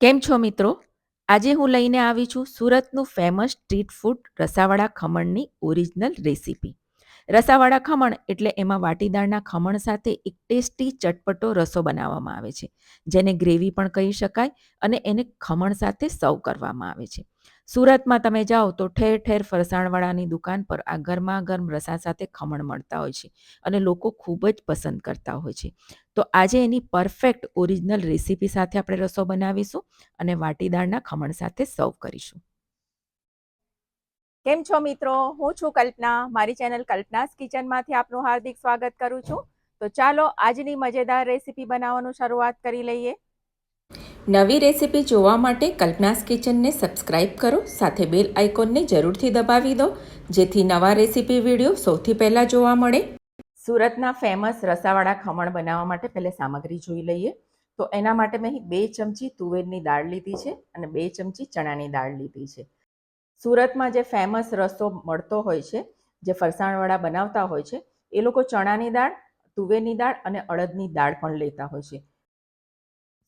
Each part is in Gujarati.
કેમ છો મિત્રો? આજે હું લઈને આવી છું સુરતનું ફેમસ સ્ટ્રીટ ફૂડ રસાવાળા ખમણની ઓરિજિનલ રેસીપી. રસાવાળા ખમણ એટલે એમાં વાટીદાળના ખમણ સાથે એક ટેસ્ટી ચટપટો રસો બનાવવામાં આવે છે. જેને ગ્રેવી પણ કહી શકાય અને એને ખમણ સાથે સર્વ કરવામાં આવે છે. સુરતમાં તમે જાઓ તો ઠેર ઠેર ફરસાણવાળાની દુકાન પર આ ગરમા-ગરમ રસા સાથે ખમણ મળતા હોય છે અને લોકો ખૂબ જ પસંદ કરતા હોય છે. તો આજે એની પરફેક્ટ ઓરિજિનલ રેસીપી સાથે આપણે રસો બનાવીશું અને વાટીદાળના ખમણ સાથે સર્વ કરીશું. કેમ છો મિત્રો હું છું કલ્પના મારી ચેનલ કલ્પનાસ કિચનમાંથી આપનું હાર્દિક સ્વાગત કરું છું તો ચાલો આજની મજેદાર રેસીપી બનાવવાનું શરૂઆત કરી લઈએ નવી રેસીપી જોવા માટે કલ્પનાસ કિચનને સબસ્ક્રાઇબ કરો, સાથે બેલ આઇકોનને જરૂરથી દબાવી દો, જેથી નવા રેસીપી વીડિયો સૌથી પહેલાં જોવા મળે. સુરતના ફેમસ રસાવાળા ખમણ બનાવવા માટે પહેલે સામગ્રી જોઈ લઈએ. તો એના માટે મેં બે ચમચી તુવેરની દાળ લીધી છે અને બે ચમચી ચણાની દાળ લીધી છે. સુરતમાં જે ફેમસ રસો મળતો હોય છે, જે ફરસાણવાળા બનાવતા હોય છે, એ લોકો ચણાની દાળ, તુવેરની દાળ અને અડદની દાળ પણ લેતા હોય છે.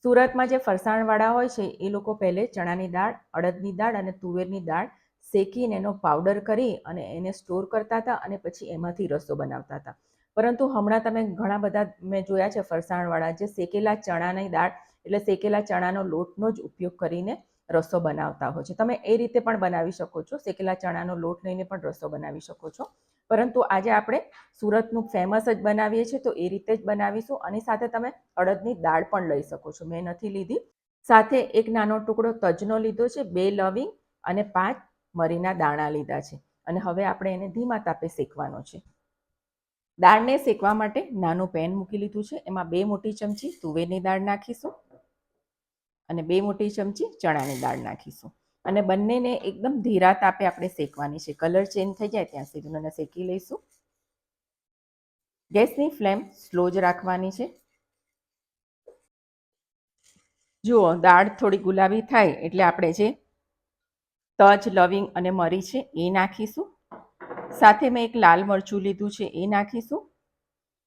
સુરતમાં જે ફરસાણવાળા હોય છે, એ લોકો પહેલે ચણાની દાળ, અડદની દાળ અને તુવેરની દાળ શેકીને એનો પાવડર કરી અને એને સ્ટોર કરતા હતા અને પછી એમાંથી રસો બનાવતા હતા. પરંતુ હમણાં તમે ઘણા બધા મેં જોયા છે ફરસાણવાળા જે શેકેલા ચણાની દાળ એટલે શેકેલા ચણાનો લોટનો જ ઉપયોગ કરીને રસો બનાવતા હોય છે. તમે એ રીતે પણ બનાવી શકો છો. શેકેલા ચણાનો લોટ લઈને પણ રસો બનાવી શકો છો. પરંતુ આજે આપણે સુરતનું ફેમસ જ બનાવીએ છીએ, તો એ રીતે જ બનાવીશું અને સાથે તમે અડદની દાળ પણ લઈ શકો છો. મેં નથી લીધી. સાથે એક નાનો ટુકડો તજનો લીધો છે, બે લવિંગ અને પાંચ મરીના દાણા લીધા છે. અને હવે આપણે એને ધીમા તાપે શેકવાનો છે. દાળને શેકવા માટે નાનું પેન મૂકી લીધું છે. એમાં બે મોટી ચમચી તુવેરની દાળ નાખીશું અને બે મોટી ચમચી ચણાની દાળ નાખીશું. અને બંનેને એકદમ ધીરા તાપે આપણે શેકવાની છે. કલર ચેન્જ થઈ જાય ત્યાં સુધી એને શેકી લઈશું. ગેસની ફ્લેમ સ્લો જ રાખવાની છે. જુઓ, દાળ થોડી ગુલાબી થાય એટલે આપણે જે તજ, લવિંગ અને મરી છે એ નાખીશું. સાથે મેં એક લાલ મરચું લીધું છે એ નાખીશું.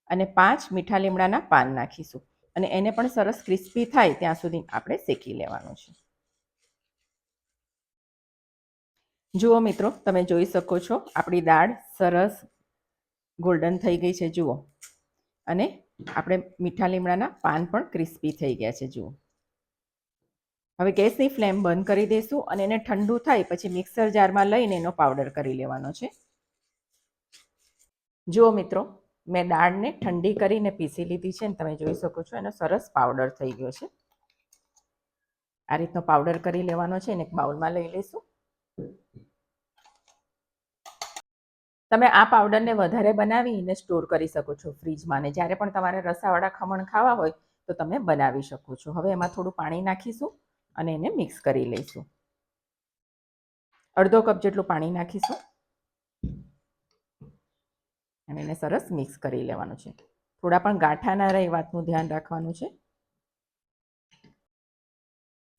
અને પાંચ મીઠા લીમડાના પાન નાખીશું. અને એને પણ સરસ ક્રિસ્પી થાય ત્યાં સુધી આપણે શેકી લેવાનું છે. જુઓ મિત્રો, તમે જોઈ શકો છો, આપણી દાળ સરસ ગોલ્ડન થઈ ગઈ છે, જુઓ. અને આપણે મીઠા લીમડાના પાન પણ ક્રિસ્પી થઈ ગયા છે, જુઓ. હવે ગેસની ફ્લેમ બંધ કરી દઈશું અને એને ઠંડુ થાય પછી મિક્સર જારમાં લઈને એનો પાવડર કરી લેવાનો છે. જુઓ મિત્રો, મેં દાળને ઠંડી કરીને પીસી લીધી છે અને તમે જોઈ શકો છો, એનો સરસ પાવડર થઈ ગયો છે. આ રીતનો પાવડર કરી લેવાનો છે એને એક બાઉલમાં લઈ લઈશું. તમે આ પાવડરને વધારે બનાવીને સ્ટોર કરી શકો છો ફ્રીજમાં ને જ્યારે પણ તમારે રસાવાળા ખમણ ખાવા હોય, તો તમે બનાવી શકો છો. હવે એમાં થોડું પાણી નાખીશું અને એને મિક્સ કરી લઈશું. અડધો કપ જેટલું પાણી નાખીશું. અને એને સરસ મિક્સ કરી લેવાનું છે. થોડા પણ ગાંઠા ના રહે વાતનું ધ્યાન રાખવાનું છે.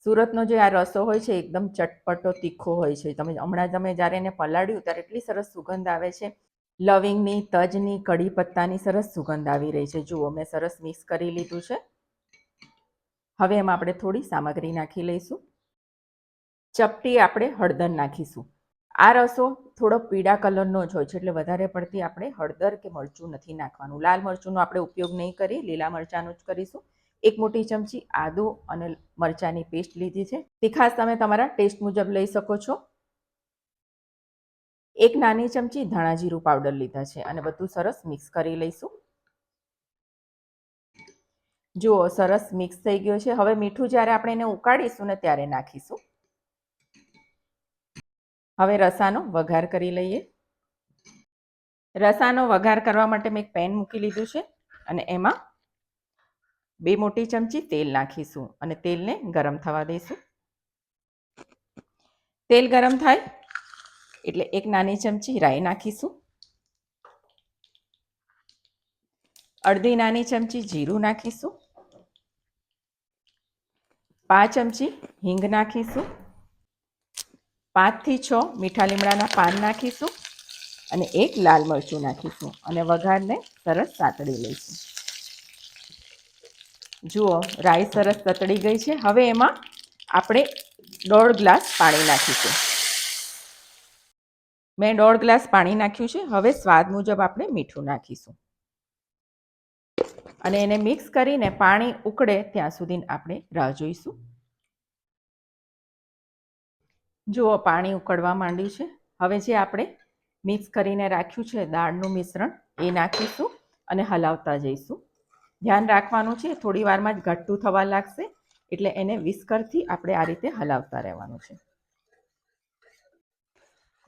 સુરતનો જે આ રસો હોય છે, એકદમ ચટપટો, તીખો હોય છે. તમે હમણાં તમે જ્યારે એને પલાળ્યું, ત્યારે એટલી સરસ સુગંધ આવે છે. લવિંગની, તજની કડી પત્તાની સરસ સુગંધ આવી રહી છે. જુઓ, મેં સરસ મિક્સ કરી લીધું છે. હવે એમાં આપણે થોડી સામગ્રી નાખી લઈશું. ચપટી આપણે હળદર નાખીશું. આ રસો થોડો પીળા કલરનો જ હોય છે, એટલે વધારે પડતી આપણે હળદર કે મરચું નથી નાખવાનું. લાલ મરચુંનો આપણે ઉપયોગ નહીં કરી, લીલા મરચાંનો જ કરીશું. એક મોટી ચમચી આદુ અને મરચાંની પેસ્ટ લીધી છે. તીખાસ તમે તમારા ટેસ્ટ મુજબ લઈ શકો છો. એક નાની ચમચી ધાણા જીરું પાવડર લીધા છે અને બધું સરસ મિક્સ કરી લઈશું. જુઓ, સરસ મિક્સ થઈ ગયો છે. હવે મીઠું જ્યારે આપણે એને ઉકાળીશું ને ત્યારે નાખીશું. હવે રસાનો વઘાર કરી લઈએ. રસાનો વઘાર કરવા માટે મેં એક પેન મૂકી લીધું છે અને એમાં બે મોટી ચમચી તેલ નાખીશું અને તેલને ગરમ થવા દઈશું. તેલ ગરમ થાય એટલે એક નાની ચમચી રાઈ નાખીશું. અડધી નાની ચમચી જીરું નાખીશું. પાંચ ચમચી હિંગ નાખીશું. પાંચથી છ મીઠા લીમડાના પાન નાખીશું અને એક લાલ મરચું નાખીશું અને વઘારને સરસ સાતળી લઈશું. જુઓ, રાઈ સરસ તતડી ગઈ છે. હવે એમાં આપણે દોઢ ગ્લાસ પાણી નાખીશું. મેં દોઢ ગ્લાસ પાણી નાખ્યું છે. હવે સ્વાદ મુજબ આપણે મીઠું નાખીશું. અને એને મિક્સ કરીને પાણી ઉકળે ત્યાં સુધી આપણે રાહ જોઈશું. જુઓ, પાણી ઉકળવા માંડ્યું છે. હવે જે આપણે મિક્સ કરીને રાખ્યું છે, દાળનું મિશ્રણ, એ નાખીશું અને હલાવતા જઈશું. ધ્યાન રાખવાનું છે. થોડી વારમાં જ ઘટ્ટું થવા લાગશે. એટલે એને વિસ્કરથી આપણે આ રીતે હલાવતા રહેવાનું છે.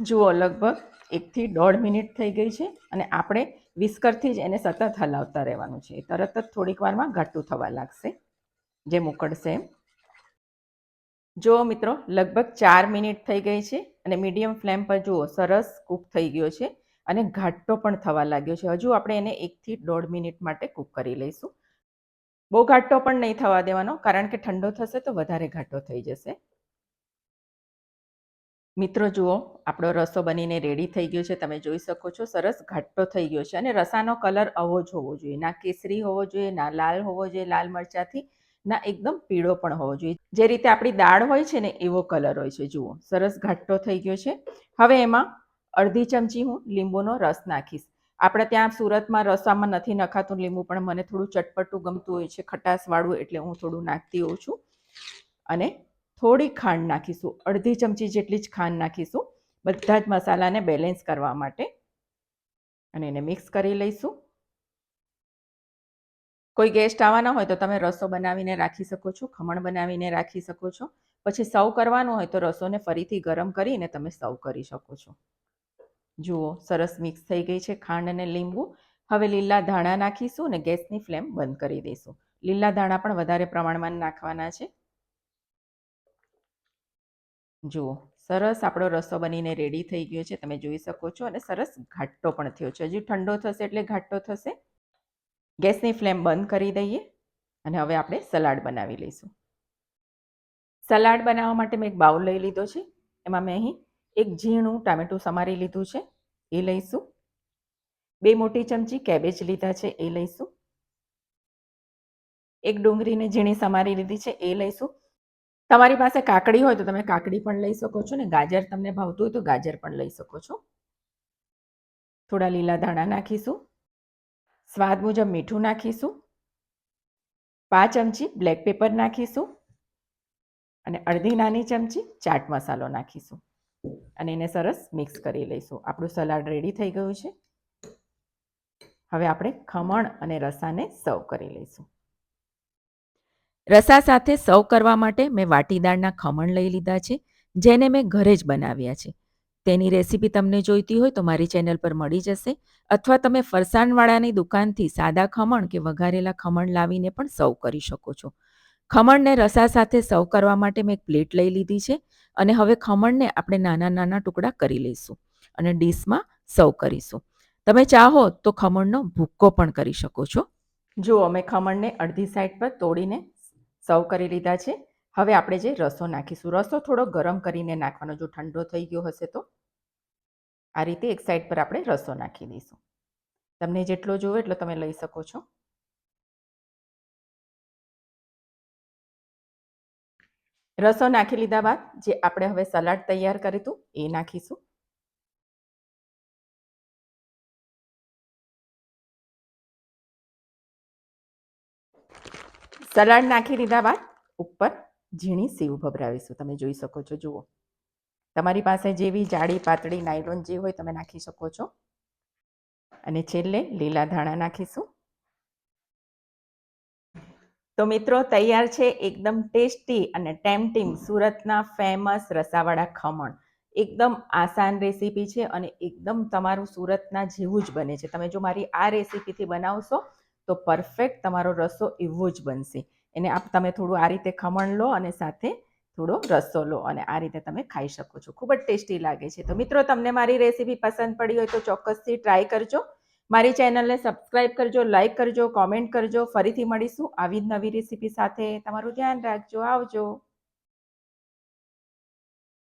જુઓ, લગભગ એકથી દોઢ મિનિટ થઈ ગઈ છે અને આપણે વિસ્કરથી જ એને સતત હલાવતા રહેવાનું છે. તરત જ થોડીક વારમાં ઘટ્ટું થવા લાગશે. જેમ મોકળશે એમ. જુઓ મિત્રો, લગભગ ચાર મિનિટ થઈ ગઈ છે અને મીડિયમ ફ્લેમ પર જુઓ, સરસ કૂક થઈ ગયો છે. અને ઘાટો પણ થવા લાગ્યો છે. હજુ આપણે એને એકથી દોઢ મિનિટ માટે કૂક કરી લઈશું. બહુ ઘાટો પણ નહીં થવા દેવાનો, કારણ કે ઠંડો થશે તો વધારે ઘાટો થઈ જશે. મિત્રો, જુઓ, આપણો રસો બનીને રેડી થઈ ગયો છે. તમે જોઈ શકો છો, સરસ ઘાટો થઈ ગયો છે. અને રસાનો કલર આવો જ હોવો જોઈએ. ના કેસરી હોવો જોઈએ, ના લાલ હોવો જોઈએ, લાલ મરચાંથી, ના એકદમ પીળો પણ હોવો જોઈએ. જે રીતે આપણી દાળ હોય છે ને, એવો કલર હોય છે. જુઓ, સરસ ઘાટો થઈ ગયો છે. હવે એમાં અડધી ચમચી હું લીંબુનો રસ નાખીશ. આપણે ત્યાં સુરતમાં રસામાં નથી નખાતું, લીંબુ પણ મને થોડું ચટપટું ગમતું હોય છે, ખટાશવાળું એટલે હું થોડું નાખતી હોઉં છું. અને થોડી ખાંડ નાખીશું, અડધી ચમચી જેટલી જ ખાંડ નાખીશું. બધા જ મસાલાને બેલેન્સ કરવા માટે અને એને મિક્સ કરી લઈશું. કોઈ ગેસ્ટ આવવાના હોય તો તમે રસો બનાવીને રાખી શકો છો, ખમણ બનાવીને રાખી શકો છો. પછી સર્વ કરવાનું હોય તો રસોને ફરીથી ગરમ કરીને તમે સર્વ કરી શકો છો. જુઓ, સરસ મિક્સ થઈ ગઈ છે ખાંડ અને લીંબુ. હવે લીલા ધાણા નાખીશું અને ગેસની ફ્લેમ બંધ કરી દઈશું. લીલા ધાણા પણ વધારે પ્રમાણમાં નાખવાના છે. જુઓ, સરસ આપણો રસો બનીને રેડી થઈ ગયો છે. તમે જોઈ શકો છો અને સરસ ઘાટો પણ થયો છે. હજુ ઠંડો થશે એટલે ઘાટો થશે. ગેસની ફ્લેમ બંધ કરી દઈએ અને હવે આપણે સલાડ બનાવી લઈશું. સલાડ બનાવવા માટે મેં એક બાઉલ લઈ લીધો છે. એમાં મેં અહીં એક ઝીણું ટામેટું સમારી લીધું છે, એ લઈશું. બે મોટી ચમચી કેબેજ લીધા છે, એ લઈશું. એક ડુંગળીને ઝીણી સમારી લીધી છે, એ લઈશું. તમારી પાસે કાકડી હોય તો તમે કાકડી પણ લઈ શકો છો ને, ગાજર તમને ભાવતું હોય તો ગાજર પણ લઈ શકો છો. થોડા લીલા ધાણા નાખીશું. સ્વાદ મુજબ મીઠું નાખીશું. પાંચ ચમચી બ્લેક પેપર નાખીશું. અને અડધી નાની ચમચી ચાટ મસાલો નાખીશું. અને એને સરસ મિક્સ કરી લઈશું. આપણું સલાડ રેડી થઈ ગયું છે. હવે આપણે ખમણ અને રસાને સર્વ કરી લઈશું. રસા સાથે સર્વ કરવા માટે મેં વાટીદાળના ખમણ લઈ લીધા છે, જેને મેં ઘરે જ બનાવ્યા છે. તેની રેસીપી તમને જોઈતી હોય તો મારી ચેનલ પર મળી જશે, અથવા તમે ફરસાણવાળાની દુકાનથી સાદા ખમણ કે વઘારેલા ખમણ લાવીને પણ સર્વ કરી શકો છો. ખમણને રસા સાથે સર્વ કરવા માટે મેં એક પ્લેટ લઈ લીધી છે અને હવે ખમણને આપણે નાના નાના ટુકડા કરી લઈશું અને ડીશમાં સર્વ કરીશું. તમે ચાહો તો ખમણનો ભૂક્કો પણ કરી શકો છો. જો અમે ખમણને અડધી સાઈડ પર તોડીને સર્વ કરી લીધા છે. હવે આપણે જે રસો નાખીશું, રસો થોડો ગરમ કરીને નાખવાનો, જો ઠંડો થઈ ગયો હશે તો. આ રીતે એક સાઈડ પર આપણે રસો નાખી દઈશું. તમને જેટલો જોવે એટલો તમે લઈ શકો છો. રસો નાખી લીધા બાદ જે આપણે હવે સલાડ તૈયાર કર્યું હતું એ નાખીશું. સલાડ નાખી લીધા બાદ ઉપર ઝીણી સીવ ભભરાવીશું. તમે જોઈ શકો છો, જુઓ. તમારી પાસે જેવી જાડી, પાતળી નાયલોન જે હોય તમે નાખી શકો છો. અને છેલ્લે લીલા ધાણા નાખીશું. તો મિત્રો, તૈયાર છે એકદમ ટેસ્ટી અને ટેમ્પટિંગ સુરતના ફેમસ રસાવાળા ખમણ. એકદમ આસાન રેસીપી છે અને એકદમ તમારું સુરતના જેવું જ બને છે. તમે જો મારી આ રેસીપીથી બનાવશો, તો પરફેક્ટ તમારો રસો એવો જ બનશે. એને આપ તમે થોડું આ રીતે ખમણ લો અને સાથે થોડો રસો લો અને આ રીતે તમે ખાઈ શકો છો. ખૂબ જ ટેસ્ટી લાગે છે. તો મિત્રો, તમને મારી રેસીપી પસંદ પડી હોય તો ચોક્કસથી ટ્રાય કરજો. મારી ચેનલને સબસ્ક્રાઇબ કરજો, લાઇક કરજો, કોમેન્ટ કરજો. ફરીથી મળીશું આવી જ નવી રેસીપી સાથે. તમારું ધ્યાન રાખજો. આવજો.